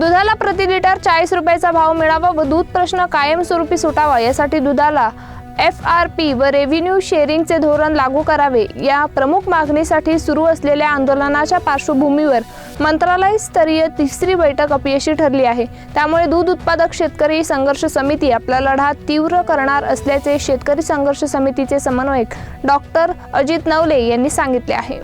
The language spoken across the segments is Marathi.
दुधाला प्रति लिटर चाळीस रुपयाचा भाव मिळावा व दूध प्रश्न कायमस्वरूपी सुटावा यासाठी दुधाला एफ आर पी व रेव्हेन्यू शेअरिंगचे धोरण लागू करावे या प्रमुख मागणीसाठी सुरू असलेल्या आंदोलनाच्या पार्श्वभूमीवर मंत्रालय स्तरीय तिसरी बैठक अपयशी ठरली आहे. त्यामुळे दूध उत्पादक शेतकरी संघर्ष समिती आपला लढा तीव्र करणार असल्याचे शेतकरी संघर्ष समितीचे समन्वयक डॉक्टर अजित नवले यांनी सांगितले आहे.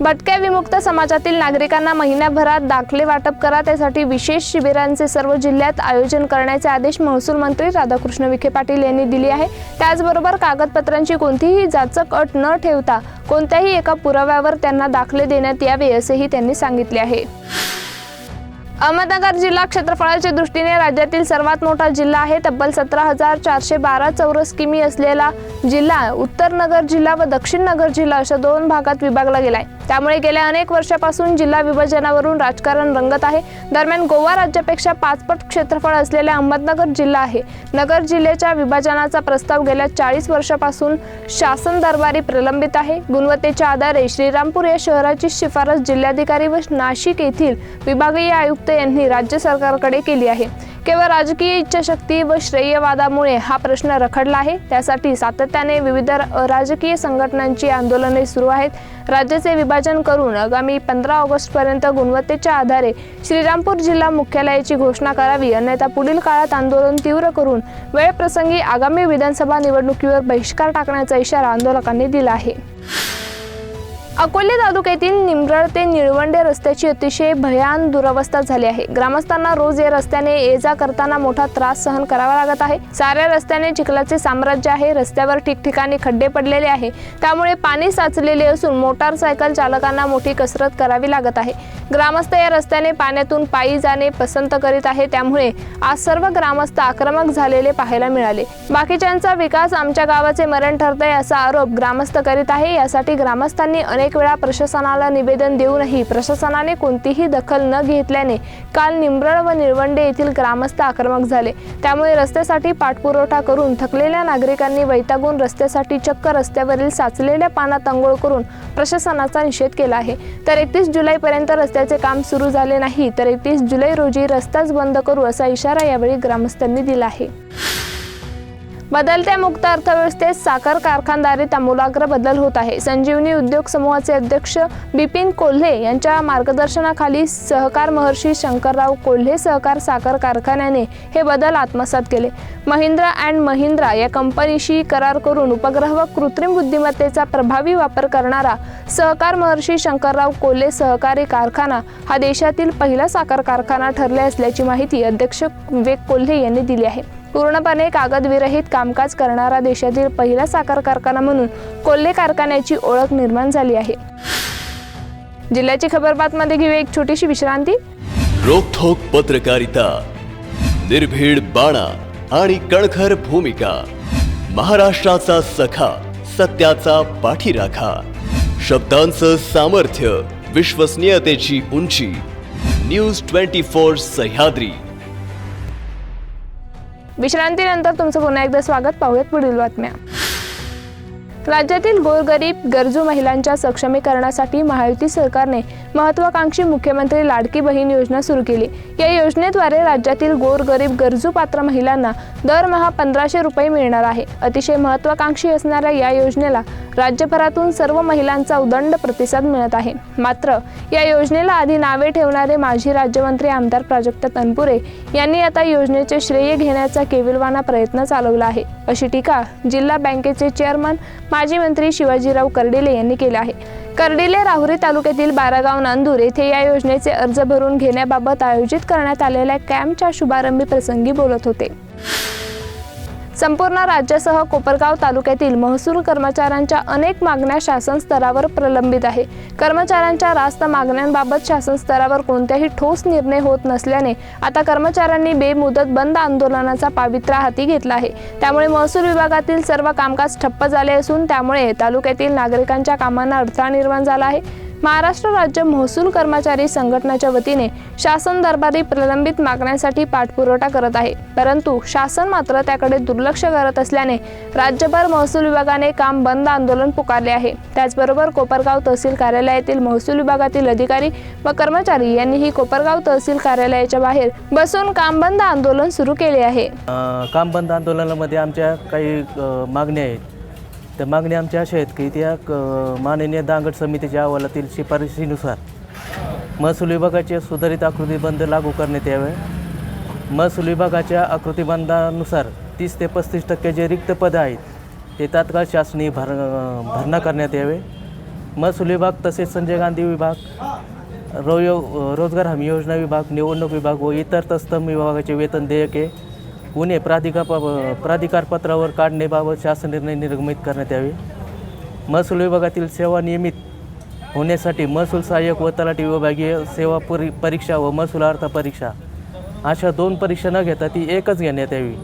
भटक्या विमुक्त समाजातील नागरिकांना महिन्याभरात दाखले वाटप करा त्यासाठी विशेष शिबिरांचे सर्व जिल्ह्यात आयोजन करण्याचे आदेश महसूल मंत्री राधाकृष्ण विखे पाटील यांनी दिले आहे. त्याचबरोबर कागदपत्रांची कोणतीही जाचक अट न ठेवता कोणत्याही एका पुराव्यावर त्यांना दाखले देण्यात यावे असेही त्यांनी सांगितले आहे. अहमदनगर जिल्हा क्षेत्रफळाच्या दृष्टीने राज्यातील सर्वात मोठा जिल्हा आहे. तब्बल सतरा हजार चारशे बारा चौरस किमी असलेला जिल्हा उत्तर नगर जिल्हा व दक्षिण नगर जिल्हा अशा दोन भागात विभागला गेलाय. त्यामुळे गेल्या अनेक वर्षापासून जिल्हा विभाजनावरून राजकारण रंगत आहे. दरम्यान गोवा राज्यापेक्षा पाचपट क्षेत्रफळ असलेला अहमदनगर जिल्हा आहे. नगर जिल्ह्याच्या विभाजनाचा प्रस्ताव गेल्या चाळीस वर्षापासून शासन दरबारी प्रलंबित आहे. गुणवत्तेच्या आधारे श्रीरामपूर या शहराची शिफारस जिल्हाधिकारी व नाशिक येथील विभागीय आयुक्त यांनी राज्य सरकारकडे केली आहे. केवळ राजकीय इच्छाशक्ती व श्रेयवादामुळे हा प्रश्न रखडला आहे. त्यासाठी सातत्याने विविध राजकीय संघटनांची आंदोलने सुरू आहेत. राज्याचे विभाजन करून आगामी पंधरा ऑगस्टपर्यंत गुणवत्तेच्या आधारे श्रीरामपूर जिल्हा मुख्यालयाची घोषणा करावी अन्यथा पुढील काळात आंदोलन तीव्र करून वेळप्रसंगी आगामी विधानसभा निवडणुकीवर बहिष्कार टाकण्याचा इशारा आंदोलकांनी दिला आहे. अकोले तालुक्यातील निमरळ ते निळवंडे रस्त्याची अतिशय भयान दुरावस्था झाली आहे. ग्रामस्थांना रोज या रस्त्याने ये जा करताना मोठा त्रास सहन करावा लागत आहे. साऱ्या रस्त्याने चिखलाचे साम्राज्य आहे. रस्त्यावर ठिकठिकाणी खड्डे पडलेले आहे. त्यामुळे पाणी साचलेले असून मोटारसायकल चालकांना मोठी कसरत करावी लागत आहे. ग्रामस्थ या रस्त्याने पाण्यातून पायी जाणे पसंत करीत आहे. त्यामुळे आज सर्व ग्रामस्थ आक्रमक झालेले पाहायला मिळाले. बाकीच्यांचा विकास आमच्या गावाचे मरण ठरतंय असा आरोप ग्रामस्थ करीत आहे. यासाठी ग्रामस्थांनी अनेक वेळा प्रशासनाला निवेदन देऊनही प्रशासनाने कोणतीही दखल न घेतल्याने काल निंब्रळ व निळवंडे येथील ग्रामस्थ आक्रमक झाले. त्यामुळे रस्त्यासाठी पाठपुरवठा करून थकलेल्या नागरिकांनी वैतागून रस्त्यासाठी चक्क रस्त्यावरील साचलेल्या पानात अंघोळ करून प्रशासनाचा निषेध केला आहे. तर एकतीस जुलैपर्यंत रस्त्याचे काम सुरू झाले नाही तर एकतीस जुलै रोजी रस्ताच बंद करू असा इशारा यावेळी ग्रामस्थांनी दिला आहे. बदलत्या मुक्त अर्थव्यवस्थेत साखर कारखानदारीत आमूलाग्र बदल होत आहे. संजीवनी उद्योग समूहाचे अध्यक्ष बिपिन कोल्हे यांच्या मार्गदर्शनाखाली सहकार महर्षी शंकरराव कोल्हे सहकार साखर कारखान्याने हे बदल आत्मसात केले. महिंद्रा अँड महिंद्रा या कंपनीशी करार करून उपग्रह व कृत्रिम बुद्धिमत्तेचा प्रभावी वापर करणारा सहकार महर्षी शंकरराव कोल्हे सहकारी कारखाना हा देशातील पहिला साखर कारखाना ठरले असल्याची माहिती अध्यक्ष विवेक कोल्हे यांनी दिली आहे. पूर्णपणे कागदविरहित कामकाज करणारा देशातील पहिला साखर कारखाना म्हणून कोल्हे कारखान्याची ओळख निर्माण झाली आहे. जिल्ह्याची खबर बातमध्ये घेऊया एक छोटीशी विश्रांती. रोखोक पत्रकारिता निर्भीड बाणा आणि कणखर भूमिका महाराष्ट्राचा सखा सत्याचा पाठीराखा शब्दांचं सामर्थ्य विश्वसनीयतेची उंची न्यूज ट्वेंटी फोर सह्याद्री. विश्रांतीनंतर तुमचं पुन्हा एकदा स्वागत. पाहूयात पुढील बातम्या. राज्यातील गोरगरीब गरजू महिलांच्या सक्षमीकरणासाठी महायुती सरकारने महत्वाकांक्षी मुख्यमंत्री लाडकी बहीण योजना सुरू केली. या योजनेद्वारे राज्यातील गोरगरीब गरजू पात्र महिलांना दरमहा पंधराशे रुपये मिळणार आहे. अतिशय महत्वाकांक्षी असणाऱ्या या योजनेला राज्यभरातून सर्व महिलांचा उदंड प्रतिसाद मिळत आहे. मात्र या योजनेला आधी नावे ठेवणारे माजी राज्यमंत्री आमदार प्राजक्त तनपुरे यांनी आता योजनेचे श्रेय घेण्याचा केविलवाना प्रयत्न चालवला आहे. अशी टीका जिल्हा बँकेचे चेअरमन माजी मंत्री शिवाजीराव कर्डिले यांनी केली आहे. कर्डिले राहुरी तालुक्यातील बारागाव नांदूर येथे या योजनेचे अर्ज भरून घेण्याबाबत आयोजित करण्यात आलेल्या कॅम्पच्या शुभारंभी प्रसंगी बोलत होते. संपूर्ण राज्यासह कोपरगाव तालुक्यातील महसूल कर्मचाऱ्यांच्या अनेक मागण्या शासन स्तरावर प्रलंबित आहे. कर्मचाऱ्यांच्या रास्त मागण्यांबाबत शासन स्तरावर कोणत्याही ठोस निर्णय होत नसल्याने आता कर्मचाऱ्यांनी बेमुदत बंद आंदोलनाचा पावित्र्य हाती घेतला आहे. त्यामुळे महसूल विभागातील सर्व कामकाज ठप्प झाले असून त्यामुळे तालुक्यातील नागरिकांच्या कामांना अडथळा निर्माण झाला आहे. महाराष्ट्र राज्य महसूल कर्मचारी संघटनेच्या वतीने शासन दरबारी प्रलंबित मागण्यांसाठी पाठपुरवठा करत आहे. परंतु शासन मात्र त्याकडे दुर्लक्ष करत असल्याने राज्यभर महसूल विभागाने काम बंद आंदोलन पुकारले आहे. त्याचबरोबर कोपरगाव तहसील कार्यालय कार्यालयातील महसूल विभागातील अधिकारी व कर्मचारी यांनीही कोपरगाव तहसील कार्यालयाच्या बाहेर बसून कामबंद आंदोलन सुरू केले आहे. कामबंद आंदोलनामध्ये आमच्या काही मागण्या आहेत. त्या मागण्या आमच्या अशा आहेत की त्या क- माननीय दांगड समितीच्या अहवालातील शिफारशीनुसार महसूल विभागाचे सुधारित आकृतीबंध लागू करण्यात यावे. महसूल विभागाच्या आकृतीबंधानुसार तीस ते पस्तीस टक्के जे रिक्त पदं आहेत ते तात्काळ शासनीय भर भरणा करण्यात यावे. महसूल विभाग तसेच संजय गांधी विभाग रोयो रोजगार हमी योजना विभाग निवडणूक विभाग व इतर तत्सम विभागाचे वेतन देयके गुन्हे प्राधिका प्राधिकारपत्रावर काढणेबाबत काढण्याबाबत शासन निर्णय निर्गमित करण्यात यावे. महसूल विभागातील सेवा नियमित होण्यासाठी महसूल सहाय्यक व तलाठी विभागीय सेवा परी परीक्षा व महसूल अर्थ परीक्षा अशा दोन परीक्षा न घेता ती एकच घेण्यात यावी.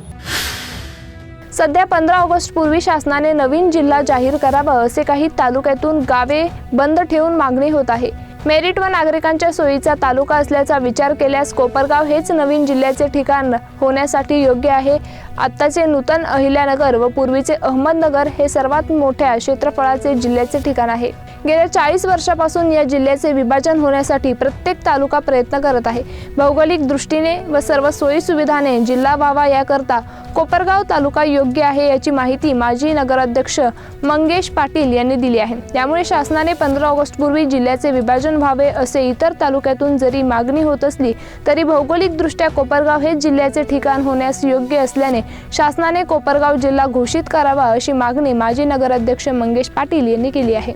सध्या पंधरा ऑगस्ट पूर्वी शासनाने नवीन जिल्हा जाहीर करावा असे काही तालुक्यातून गावे बंद ठेवून मागणी होत आहे. मेरिट व नागरिकांच्या सोयीचा तालुका असल्याचा विचार केल्यास कोपरगाव हेच नवीन जिल्ह्याचे ठिकाण होण्यासाठी योग्य आहे. आत्ताचे नूतन अहिल्यानगर व पूर्वीचे अहमदनगर हे सर्वात मोठ्या क्षेत्रफळाचे जिल्ह्याचे ठिकाण आहे. गेल्या चाळीस वर्षापासून या जिल्ह्याचे विभाजन होण्यासाठी प्रत्येक तालुका प्रयत्न करत आहे. भौगोलिक दृष्टीने व सर्व सोयीसुविधाने जिल्हा व्हावा याकरता कोपरगाव तालुका योग्य आहे याची माहिती माजी नगराध्यक्ष मंगेश पाटील यांनी दिली आहे. त्यामुळे शासनाने पंधरा ऑगस्टपूर्वी जिल्ह्याचे विभाजन व्हावे असे इतर तालुक्यातून जरी मागणी होत असली तरी भौगोलिकदृष्ट्या कोपरगाव हेच जिल्ह्याचे ठिकाण होण्यास योग्य असल्याने शासनाने कोपरगाव जिल्हा घोषित करावा अशी मागणी माजी नगराध्यक्ष मंगेश पाटील यांनी केली आहे.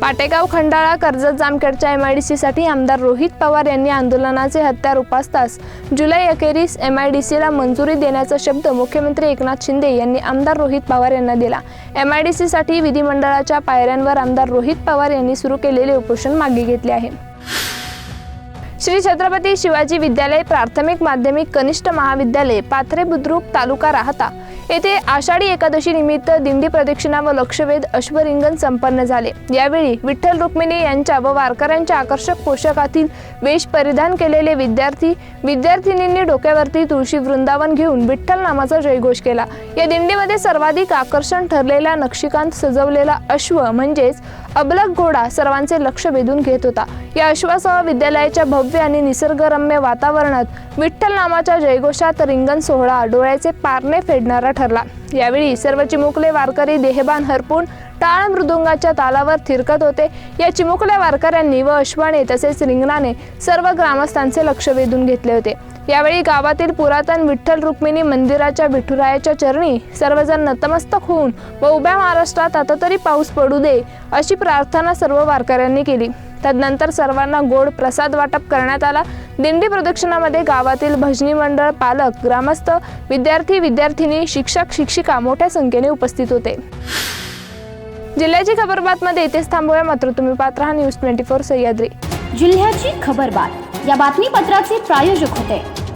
पाटेगाव खंडाळा कर्जत जामखेडच्या एम आय डी सीसाठी आमदार रोहित पवार यांनी आंदोलनाचे हत्यार उपासतास. जुलै अखेरीस एम आय डी सीला मंजुरी देण्याचा शब्द मुख्यमंत्री एकनाथ शिंदे यांनी आमदार रोहित पवार यांना दिला. एम आय डी सीसाठी विधिमंडळाच्या पायऱ्यांवर आमदार रोहित पवार यांनी सुरू केलेले उपोषण मागे घेतले आहे. श्री छत्रपती शिवाजी विद्यालय प्राथमिक माध्यमिक कनिष्ठ महाविद्यालय पाथरे बुद्रुक तालुका राहता. येथे आषाढी एकादशी निमित्त दिंडी प्रदक्षिणा व लक्षवेध अश्वरिंगण संपन्न झाले. यावेळी विठ्ठल रुक्मिणी यांच्या व वारकऱ्यांच्या आकर्षक पोशाखातील वेश परिधान केलेले विद्यार्थी विद्यार्थिनींनी डोक्यावरती तुळशी वृंदावन घेऊन विठ्ठल नामाचा जयघोष केला. या दिंडीमध्ये सर्वाधिक आकर्षण ठरलेला नक्षीकांत सजवलेला अश्व म्हणजेच अबलक घोडा सर्वांचे लक्ष वेधून घेत होता. या अश्वासह विद्यालयाच्या भव्य आणि निसर्गरम्य वातावरणात विठ्ठल नामाच्या जयघोषात रिंगण सोहळा डोळ्याचे पारणे फेडणारा ठरला. यावेळी सर्व चिमुकले वारकरी देहबान हरपून टाळ मृदुंगाच्या तालावर थिरकत होते. या चिमुकल्या वारकऱ्यांनी व अश्वाने तसेच रिंगणाने सर्व ग्रामस्थांचे लक्ष वेधून घेतले होते. यावेळी गावातील पुरातन विठ्ठल रुक्मिणी मंदिराच्या विठुरायाच्या चरणी सर्वजण नतमस्तक होऊन व उभ्या महाराष्ट्रात आता तरी पाऊस पडू दे अशी प्रार्थना सर्व वारकऱ्यांनी केली. तदनंतर सर्वांना गोड प्रसाद वाटप करण्यात आला. दिंडी प्रदक्षिणामध्ये गावातील भजनी मंडळ पालक ग्रामस्थ विद्यार्थी विद्यार्थिनी शिक्षक शिक्षिका मोठ्या संख्येने उपस्थित होते. जिल्ह्याची खबरबातमध्ये इथेच थांबूया. मात्र तुम्ही पात्र हा न्यूज ट्वेंटी फोर सह्याद्री. जिल्ह्याची खबरबात या बातमीपत्राचे प्रायोजक होते.